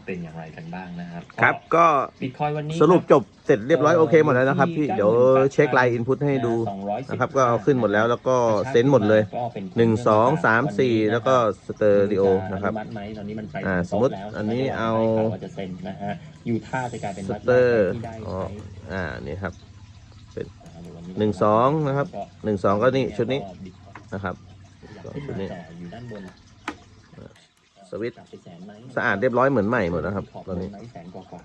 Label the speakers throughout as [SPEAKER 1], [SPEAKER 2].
[SPEAKER 1] ว่าเป็นอย่างไรกันบ้างนะครับ
[SPEAKER 2] ครับก็
[SPEAKER 1] บิตคอยวันนี้
[SPEAKER 2] สรุป
[SPEAKER 1] ค
[SPEAKER 2] จบเสร็จเรียบร้อยโอเคหมดแล้วนะครับพี่เดี๋ยวเช็คไลน์อินพุตให้ดู
[SPEAKER 1] 210
[SPEAKER 2] นะครับก็เอาขึ้นหมดแล้วแล้วก็เซ็นหมดเลย
[SPEAKER 1] ก็เป็น
[SPEAKER 2] หนึ่งสองสามสี่แล้วก็สเตอริโอนะครับ
[SPEAKER 1] อมัติไหมตอนนี้มันไป
[SPEAKER 2] อ่า
[SPEAKER 1] ถึง
[SPEAKER 2] สมมุติ
[SPEAKER 1] โต๊ะแล้ว
[SPEAKER 2] อันนี้เอา
[SPEAKER 1] ว่าจะเซ็นนะฮะยูท่าจะกลายเป็น
[SPEAKER 2] ส
[SPEAKER 1] รัฐ
[SPEAKER 2] เตอร์
[SPEAKER 1] ที่ได้
[SPEAKER 2] อ๋อ
[SPEAKER 1] ใช้
[SPEAKER 2] อ่านี่ครับ
[SPEAKER 1] วั
[SPEAKER 2] หนึ่งสองนะครับหนึ่งสองก็นี่ชุดนี้นะครับ
[SPEAKER 1] ขึ้น
[SPEAKER 2] ชุด
[SPEAKER 1] มา
[SPEAKER 2] นี้
[SPEAKER 1] จออยู่ด้านบน
[SPEAKER 2] สวิตช์
[SPEAKER 1] จับไปแสนไหม
[SPEAKER 2] สะอาดเรียบร้อยเหมือนใหม่หมดนะครับ
[SPEAKER 1] ขอบ
[SPEAKER 2] ตอนนี้
[SPEAKER 1] ไหมแสนกว่า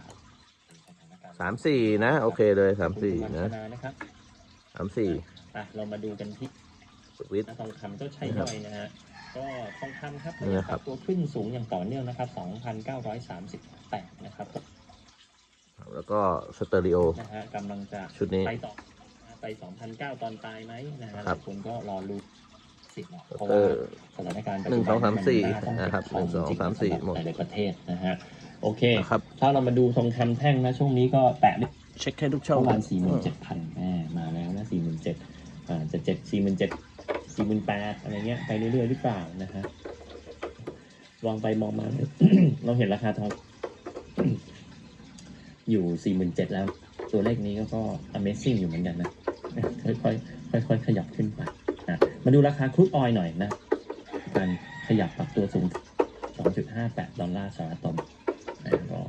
[SPEAKER 2] สามสี่นะ โอเคเลยสามสี่นะ
[SPEAKER 1] นะครับ
[SPEAKER 2] สามสี่
[SPEAKER 1] อะเรามาดูกันที่
[SPEAKER 2] สวิตช์
[SPEAKER 1] ทองคำก็ใช้ย่อยนะฮะก็ทองคำครับ
[SPEAKER 2] นี่นะครับ
[SPEAKER 1] ปตัวขึ้นสูงอย่างต่อเนื่องนะครับ2,938นะครับ
[SPEAKER 2] แล้วก็สเตอริโอ
[SPEAKER 1] นะฮะกำลังจะ
[SPEAKER 2] ชุดนี้
[SPEAKER 1] ไปต่อไป2,009ตอนตายไหมนะฮะห
[SPEAKER 2] ครั
[SPEAKER 1] ลา
[SPEAKER 2] บ
[SPEAKER 1] ยคนก็รอรู้ สิบเนาะ
[SPEAKER 2] ส
[SPEAKER 1] เพราะ
[SPEAKER 2] เตอ
[SPEAKER 1] ว่า
[SPEAKER 2] ร์
[SPEAKER 1] สถานการณ์ปัจ
[SPEAKER 2] หนึ่
[SPEAKER 1] จุ
[SPEAKER 2] ง
[SPEAKER 1] บั
[SPEAKER 2] สองสามสี่
[SPEAKER 1] นน่า
[SPEAKER 2] นะครับ
[SPEAKER 1] ต้อง
[SPEAKER 2] หนึ่งสอง
[SPEAKER 1] เก็บ
[SPEAKER 2] สามสี่
[SPEAKER 1] จริงๆ
[SPEAKER 2] หมด
[SPEAKER 1] หลายๆประเทศนะฮะโอเค
[SPEAKER 2] นะครับ
[SPEAKER 1] ถ้าเรามาดูทองคำแท่งนะช่วงนี้ก็แตะ
[SPEAKER 2] เช็คให้ทุกช่อง
[SPEAKER 1] ประมาณสี่หมื่นเจ็ดพันมาแล้วนะสี่หมื่นเจ็ดอ่าจะเจ็ดสี่หมื่นเจ็ดสี่หมื่นแปดอะไรเงี้ยไปเรื่อยๆหรือเปล่านะฮะลองไปมองมา เราเห็นราคาทอง อยู่สี่หมื่นเจ็ดแล้ว ตัวเลขนี้ก็ก็ Amazing อยู่เหมือนกันนะ ค่อยๆค่อยๆขยับขึ้นไปนะ มาดูราคาครูดออยหน่อยนะ การขยับปรับตัวสูง 2.58 ดอลลาร์สหรัฐต่อนะก็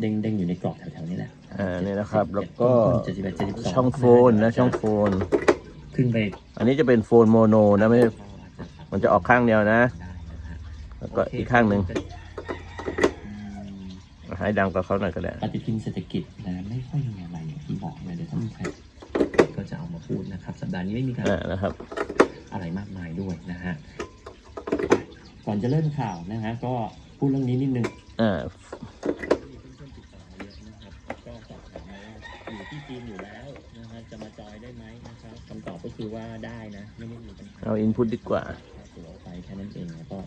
[SPEAKER 1] เด้งๆอยู่ในกรอบแถวๆนี้แหละ
[SPEAKER 2] อ่านี่นะครับ แล้วก็
[SPEAKER 1] 71 72
[SPEAKER 2] ช่องโฟนนะ ช่องโฟน
[SPEAKER 1] ขึ้นไป
[SPEAKER 2] อันนี้จะเป็นโฟนโมโนนะไม่มันจะออกข้างเดียวนะ แล้วก็อีกข้างหนึ่งให้ดังกับเขาหน่อยก็ได้
[SPEAKER 1] ปฏิทินเศรษฐกิจนะไม่ค่อยมีอะไรอย่างที่บอกเลยเดี๋ยวท่านใครก็จะเอามาพูดนะครับ สัปดาห์นี้ไม่มีการ
[SPEAKER 2] อ่านะครับ
[SPEAKER 1] อะไรมากมายด้วยนะฮะก่อนจะเริ่มข่าวนะฮะก็พูดเรื่องนี้นิดนึง
[SPEAKER 2] อ่า
[SPEAKER 1] ก็สอบถามมาว่าอยู่ที่จีนอยู่แล้วนะฮะจะมาจอยได้ไหมนะครับคำตอบก็คือว่าได้นะไม่ได้มีปัญหา
[SPEAKER 2] เอาอินพุตดีกว่า
[SPEAKER 1] ตัวไปแค่นั้นเองแล้วก็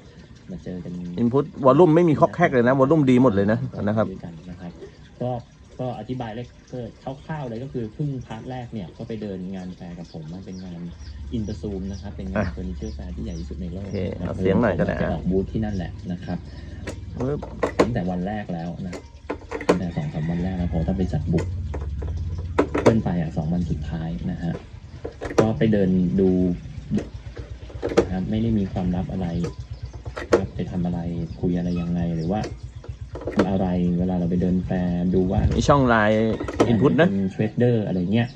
[SPEAKER 1] มาเจอกัน
[SPEAKER 2] อินพุตวอลลุ่มไม่มีคอกแคกเลยนะวอลลุ่มดีหมดเลยนะนะครับ
[SPEAKER 1] ด้วยกันนะครับ ก็ก็อธิบายเลขเพิ่มคร่าวๆเลยก็คือครึ่งพาร์ทแรกเนี่ยก็ไปเดินงานแฟร์กับผมมันเป็นงานอินเตอร์ซูมนะครับเป็นงาน
[SPEAKER 2] อะ
[SPEAKER 1] เฟอร์นิเจอร์แฟร์ที่ใหญ่ที่สุดในโลก
[SPEAKER 2] โอเค
[SPEAKER 1] นะครั
[SPEAKER 2] เอาเสียงหน่อยก็ได้
[SPEAKER 1] จะออกบูธที่นั่นแหละนะครับ
[SPEAKER 2] ปึ๊บ
[SPEAKER 1] ตั้งแต่วันแรกแล้วนะตั้งแต่สองสามวันแรกแล้วพอถ้าไปจัดบุกเพิ่นไปอะสองวันสุดท้ายนะฮะก็ไปเดินดูนะครับไม่ได้มีความลับอะไรนะครับไปทำอะไรคุยอะไรยังไงหรือว่า อะไรเวลาเราไปเดินแฟร์ดูว่า
[SPEAKER 2] มีช่องไลน์อินพุตนะ
[SPEAKER 1] เทรดเดอร์อะไรเงี้ย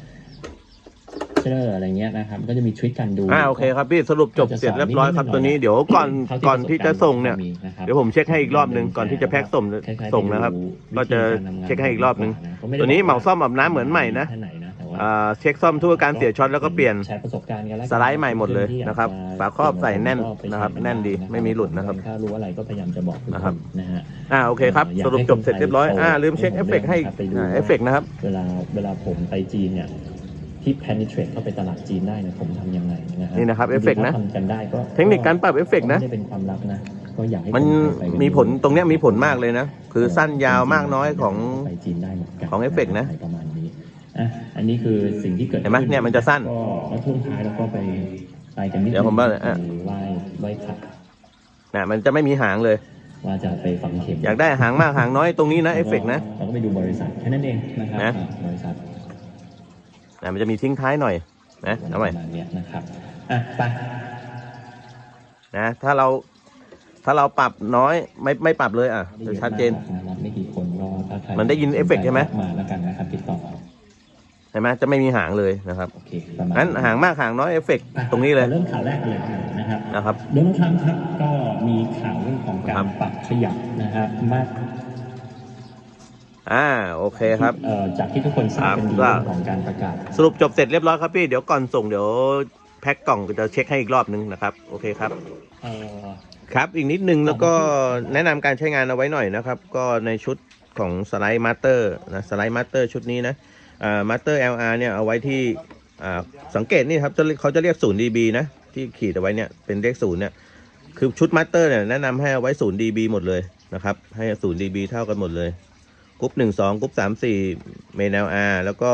[SPEAKER 1] เทรดเดอร์อะไรเงี้ยนะครับ ก็จะมีทริคการดู
[SPEAKER 2] อ่าโอเคครับพี่สรุปจบเสร็จเรียบร้อยครับตัวนี้เดี๋ยวก่อนก่อนที่จะส่งเนี่ยเดี๋ยวผมเช็คให้อีกรอบหนึ่งก่อนที่จะแพ็คส่ง
[SPEAKER 1] คล้ายๆ
[SPEAKER 2] ส่งนะครับ
[SPEAKER 1] ไปดู
[SPEAKER 2] ก็จะ
[SPEAKER 1] วิธีารทำงาน
[SPEAKER 2] เช็คให้อีกรอบหนึ่ง
[SPEAKER 1] ก็ไได้
[SPEAKER 2] ตัวนี้
[SPEAKER 1] บก
[SPEAKER 2] เหมาซ่อมอาบน้ำเหมือนใหม่นะ
[SPEAKER 1] แค่ไหนนะแต่ว่า
[SPEAKER 2] อ่าเช็คซ่อมทั่วการเสียช็อตแล้วก็เปลี่ยน
[SPEAKER 1] แชร์ประสบการณ์กันแล้วกัน
[SPEAKER 2] สไลด์ใหม่หมดเลยนะครับฝาครอบใส่แน่น
[SPEAKER 1] ก็ไป
[SPEAKER 2] นะครับ
[SPEAKER 1] ใช้
[SPEAKER 2] แน่นดีไม่มีหลุดนะครับ
[SPEAKER 1] ถ้ารู้อะไรก็พยายามจะบอกทุก
[SPEAKER 2] นะ
[SPEAKER 1] ค
[SPEAKER 2] ครับ
[SPEAKER 1] นนะฮะ
[SPEAKER 2] อ่าโอเคครับ
[SPEAKER 1] อยาก
[SPEAKER 2] สรุปจบเสร็จเรียบร้อย
[SPEAKER 1] ให้คนไทย
[SPEAKER 2] อ่าลืมเช็ค
[SPEAKER 1] โช
[SPEAKER 2] เอ
[SPEAKER 1] ว์
[SPEAKER 2] ฟเฟกให้
[SPEAKER 1] ไปดู
[SPEAKER 2] อ่า
[SPEAKER 1] ว่า
[SPEAKER 2] เอฟเฟกนะครับ
[SPEAKER 1] เวลาเวลาผมไปจีนเนี่ยที่ penetrate เข้าไปตลาดจีนได้เนี่ยผมทำยังไงนะฮะ
[SPEAKER 2] นี่นะครับเอฟเฟกต์นะ
[SPEAKER 1] ถ้าทำกันได้ก็
[SPEAKER 2] เทคนิคการปรับเอฟเฟกต์นะ
[SPEAKER 1] ไม่ได้เป็นความลับนะก็อยากให้
[SPEAKER 2] มัน
[SPEAKER 1] คนไทยไปกัน
[SPEAKER 2] มีผลตรงเนี้ยมีผลมากเลยนะ คือสั้นยาวมากน้อยของ
[SPEAKER 1] ไปจีนได้เหมือนกัน
[SPEAKER 2] ของเอฟเฟกต์นะ
[SPEAKER 1] ประมาณนี้ อะอันนี้คือสิ่งที่เกิด
[SPEAKER 2] เห็นไหม
[SPEAKER 1] ขึ้
[SPEAKER 2] เนี่ยมันจะสั้น
[SPEAKER 1] ก็แล้วช่วงท้ายเราก็ไปไปกันนิด
[SPEAKER 2] เดี๋ยวผมว่า
[SPEAKER 1] นึง
[SPEAKER 2] อะ
[SPEAKER 1] ไปไหว้ไหว้พระ
[SPEAKER 2] นะมันจะไม่มีหางเลย
[SPEAKER 1] ว่าจะไปฝังเข็ม
[SPEAKER 2] อยากได้หางมากหางน้อยตรงนี้นะเอฟเฟกต์นะ
[SPEAKER 1] เราก็ไปดูบริษัทแค่นั้นเองนะครับ
[SPEAKER 2] นะ
[SPEAKER 1] อะบริษัท
[SPEAKER 2] นะมันจะมีทิ้งท้ายหน่อยนะเอาใหม่
[SPEAKER 1] ประมาณเนี้ยนะครับ อะ ไป
[SPEAKER 2] นะถ้าเราถ้าเราปรับน้อยไม่ไม่ปรับเลยอะจะชัดเจน
[SPEAKER 1] นะครับไม่กี่คนก็ถ้าใคร
[SPEAKER 2] มันได้ยินเอฟเฟกต์ใช่ไหม
[SPEAKER 1] มาแล้วกันนะครับติดต่อ
[SPEAKER 2] เห็นไหมจะไม่มีหางเลยนะครับ
[SPEAKER 1] โอเคประมาณ
[SPEAKER 2] งั้นหางมากหางน้อยเอฟเฟกต์ตรงนี้เลย
[SPEAKER 1] เริ่มข่าวแรกกันเลยนะครับ
[SPEAKER 2] นะครับ
[SPEAKER 1] โดนัลด์ทรัมป์ครับก็มีข่าวเรื่องของกา
[SPEAKER 2] ครั
[SPEAKER 1] ร
[SPEAKER 2] บ
[SPEAKER 1] ปรับขยับนะครับมาก
[SPEAKER 2] อ่าโอเคครับ
[SPEAKER 1] เอ่อจากที่ทุกคนทราบกันดี
[SPEAKER 2] ครับ
[SPEAKER 1] เรื่องของการประกาศ
[SPEAKER 2] สรุปจบเสร็จเรียบร้อยครับพี่เดี๋ยวก่อนส่งเดี๋ยวแพ็คกล่องจะเช็คให้อีกรอบนึงนะครับโอเคครับ
[SPEAKER 1] เอ่อ
[SPEAKER 2] ครับอีกนิดนึงแล้วก็แนะนำการใช้งานเอาไว้หน่อยนะครับ ก็ในชุดของสไลด์มาสเตอร์นะสไลด์มาสเตอร์ชุดนี้นะอ่า มาสเตอร์ LR เนี่ยเอาไว้ที่สังเกตนี่ครับเขาจะเรียก0 dB นะ ที่ขีดเอาไว้เนี่ยเป็นเลขศูนย์เนี่ยคือชุดมาสเตอร์เนี่ยแนะนำให้เอาไว้0 dB หมดเลยนะครับ ให้0 dB เท่ากันหมดเลยกรุ๊ป1 2กรุ๊ป3 4เมน LR แล้วก็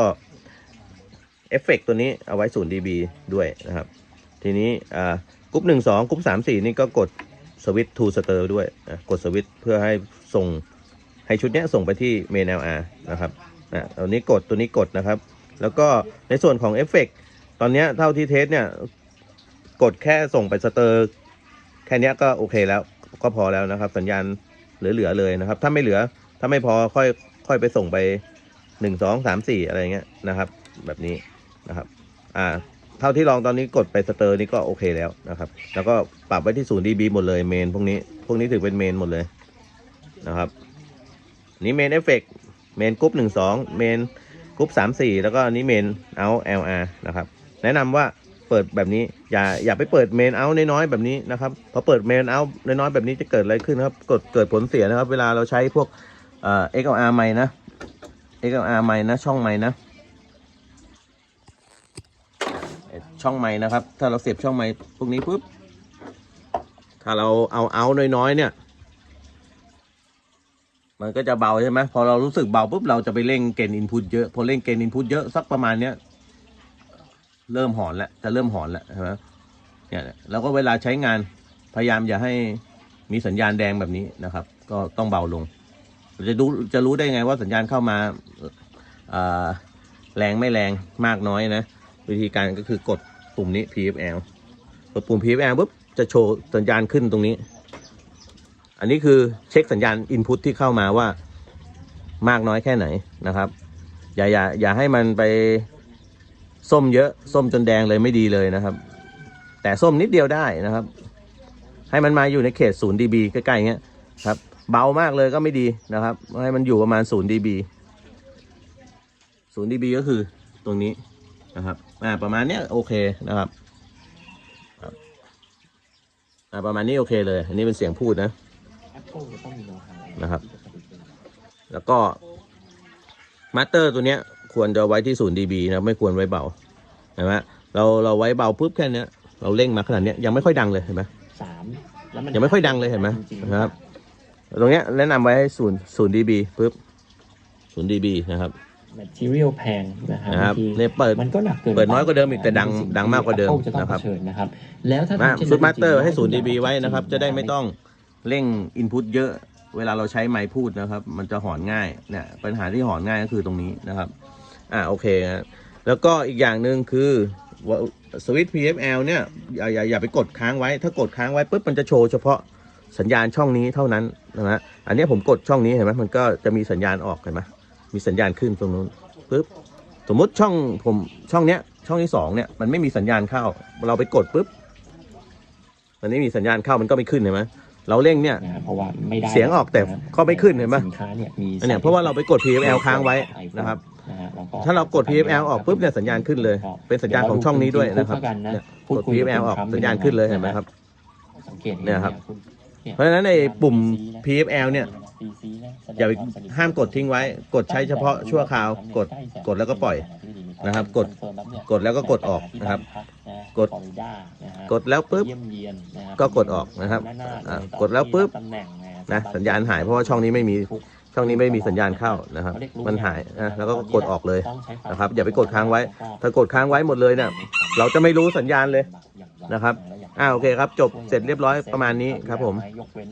[SPEAKER 2] เอฟเฟกตัวนี้เอาไว้0 dB ด้วยนะครับ ทีนี้กรุ๊ปหนึ่งสองกรุ๊ปสามสี่นี่ก็กดสวิตช์ทูสเตอร์ด้วยกดสวิตช์เพื่อให้ส่งให้ชุดเนี้ยส่งไปที่เมน LR นะครับ นะตัวนี้กดตัวนี้กดนะครับ แล้วก็ในส่วนของเอฟเฟกตอนนี้เท่าที่เทสเนี่ยกดแค่ส่งไปสเตอร์แค่นี้ก็โอเคแล้วก็พอแล้วนะครับ สัญญาณเหลือๆเลยนะครับ ถ้าไม่เหลือถ้าไม่พอค่อยค่อยไปส่งไปหนึ่งสองสามสี่อะไรเงี้ยนะครับ แบบนี้นะครับ อ่า เท่าที่ลองตอนนี้กดไปสเตอร์นี่ก็โอเคแล้วนะครับ แล้วก็ปรับไว้ที่ศูนย์ dB หมดเลยเมนพวกนี้ พวกนี้ถือเป็นเมนหมดเลยนะครับ นี่เมนเอฟเฟก เมนกรุ๊ปหนึ่งสองเมนกรุ๊ปสามสี่แล้วก็อันนี้เมนเอา LR นะครับ แนะนำว่าเปิดแบบนี้อย่าอย่าไปเปิดเมนเอาน้อยๆแบบนี้นะครับพอเปิดเมนเอาน้อยๆแบบนี้จะเกิดอะไรขึ้นครับกดเกิดผลเสียนะครับ เวลาเราใช้พวกเอ่อ XLR ไมค์นะ XLR ไมค์นะช่องไมค์นะช่องไม้นะครับ ถ้าเราเสียบช่องไม้พวกนี้ปุ๊บ ถ้าเราเอาเอาน้อยๆเนี่ย มันก็จะเบาใช่ไหมพอเรารู้สึกเบาปุ๊บเราจะไปเร่งเกณฑ์อินพุตเยอะพอเร่งเกณฑ์อินพุตเยอะสักประมาณเนี้ยเริ่มหอนแล้วจะเริ่มหอนแล้วใช่ไหมเนี่ยแล้วก็เวลาใช้งานพยายามอย่าให้มีสัญญาณแดงแบบนี้นะครับ ก็ต้องเบาลง จะดูจะรู้ได้ไงว่าสัญญาณเข้ามาแรงไม่แรงมากน้อยนะ วิธีการก็คือกดปุ่มนี้ PFL กดปุ่ม PFL ปุ๊บจะโชว์สัญญาณขึ้นตรงนี้ อันนี้คือเช็คสัญญาณ Input ที่เข้ามาว่ามากน้อยแค่ไหนนะครับ อย่าอย่าอย่าให้มันไปส้มเยอะ ส้มจนแดงเลยไม่ดีเลยนะครับ แต่ส้มนิดเดียวได้นะครับ ให้มันมาอยู่ในเขต 0 dB ใกล้ๆเงี้ยครับ เบามากเลยก็ไม่ดีนะครับ ให้มันอยู่ประมาณ 0 dB 0 dB ก็คือตรงนี้นะครับอ่าประมาณเนี้ยโอเคนะครับครับอ่าประมาณนี้โอเคเลย อันนี้เป็นเสียงพูดนะ
[SPEAKER 1] น้ตฮาว
[SPEAKER 2] นะครับ แล้วก็มาสเตอร์ตัวเนี้ยควรจะไว้ที่ศูนย์ dB นะไม่ควรไว้เบาเห็นไหมเราเราไว้เบาปุ๊บแค่เนี้ยเราเร่งมาขนาดเนี้ยยังไม่ค่อยดังเลยเห็นไหม
[SPEAKER 1] สามแล้วมัน
[SPEAKER 2] ยังไม่ค่อยดังเลยเห็นไหม
[SPEAKER 1] จริงๆ
[SPEAKER 2] นะครับ ตรงเนี้ยแนะนำไว้ให้ศูนย์ศูนย์ dB ปุ๊บศูนย์ dB นะครับ
[SPEAKER 1] material แพงนะครับ
[SPEAKER 2] นะครับ
[SPEAKER 1] บางที
[SPEAKER 2] เนี่ยเปิด
[SPEAKER 1] มันก็หนักเกิน
[SPEAKER 2] เปิดน้อยกว่าเดิมอีกแต่ดัง
[SPEAKER 1] นนี้สิ่
[SPEAKER 2] ดังมากกว่าเดิม
[SPEAKER 1] ที่ Apple จะต้อง
[SPEAKER 2] นะครับ
[SPEAKER 1] เผชิญนะครับแล้วถ้า
[SPEAKER 2] มา
[SPEAKER 1] ทำเช่น
[SPEAKER 2] ชุด
[SPEAKER 1] นั้น
[SPEAKER 2] มาสเตอร์
[SPEAKER 1] จงๆ
[SPEAKER 2] ให้ศูนย์
[SPEAKER 1] ให้
[SPEAKER 2] dB ไว้นะครับ
[SPEAKER 1] จงๆ
[SPEAKER 2] จะได้ไม่ต้อง เร่งอินพุตเยอะ เวลาเราใช้ไมค์พูดนะครับ มันจะหอนง่ายเนี่ยปัญหาที่หอนง่ายก็คือตรงนี้นะครับ อ่าโอเคนะแล้วก็อีกอย่างหนึ่งคือสวิตช์ PFL เนี่ยอย่าอย่าอย่าไปกดค้างไว้ ถ้ากดค้างไว้ปุ๊บมันจะโชว์เฉพาะสัญญาณช่องนี้เท่านั้นนะฮะอันนี้ผมกดช่องนี้เห็นไหมมันก็จะมีสัญญาณออกเห็นไหมมีสัญญาณขึ้นตรงนู้นปุ๊บสมมุติช่องผมช่องเนี้ยช่องที่สองเนี่ยมันไม่มีสัญญาณเข้า เราไปกดปุ๊บมันไม่มีสัญญาณเข้ามันก็ไม่ขึ้นเห็นไหม เราเร่งเนี่ย
[SPEAKER 1] นะครับเพราะว่าไม่ได้
[SPEAKER 2] เสียงออกแต่ก็ไม่ขึ้นเห็นไหม
[SPEAKER 1] สินค้าเนี่ยมี
[SPEAKER 2] อันเนี้ยเพราะว่าเราไปกด PFL ค้างไว้นะครับ
[SPEAKER 1] นะฮะแล้วก็
[SPEAKER 2] ถ้าเรากด PFL ออกปุ๊บเนี่ยสัญญาณขึ้นเลย เป็นสัญญาณของช่องนี้ด้วยนะครับ
[SPEAKER 1] เดี๋ยวเราดู
[SPEAKER 2] เนี่ย
[SPEAKER 1] พูด
[SPEAKER 2] กด
[SPEAKER 1] คุยกับ
[SPEAKER 2] PFL ออกสัญญาณขึ้นเลยเห็นไหมครับ
[SPEAKER 1] สังเกตห็
[SPEAKER 2] เนี่ยครับ
[SPEAKER 1] ณนี่ย
[SPEAKER 2] เพราะฉะนั้นในปุ่ม PFL เนี่ย
[SPEAKER 1] CC นะแสดง
[SPEAKER 2] อย่าไป
[SPEAKER 1] ควสนิท
[SPEAKER 2] ห้ามกดทิ้งไว้ กดใช้เฉพาะชั่วคราว กด กดแล้วก็ปล่อยนะครับกด กดแล้วก็กดออกนะครับ กดกดแล้วปุ๊บ
[SPEAKER 1] เยี่ยมเยียนนะครับ
[SPEAKER 2] ก็กดออกนะครับ
[SPEAKER 1] หน้าๆ
[SPEAKER 2] อะ
[SPEAKER 1] เลย
[SPEAKER 2] กดแล้วปุ๊บ
[SPEAKER 1] ตำแหน่ง
[SPEAKER 2] นะสัญญาณหายเพราะว่าช่องนี้ไม่มีช่องนี้ไม่มีสัญญาณเข้านะครับ มันหายนะแล้วก็กดออกเลยนะครับ อย่าไปกดค้างไว้ ถ้ากดค้างไว้หมดเลยเนี่ยเราจะไม่รู้สัญญาณเลยนะครับ อ่าโอเคครับ จบเสร็จเรียบร้อยประมาณนี้ครับผม
[SPEAKER 1] ยกเว้น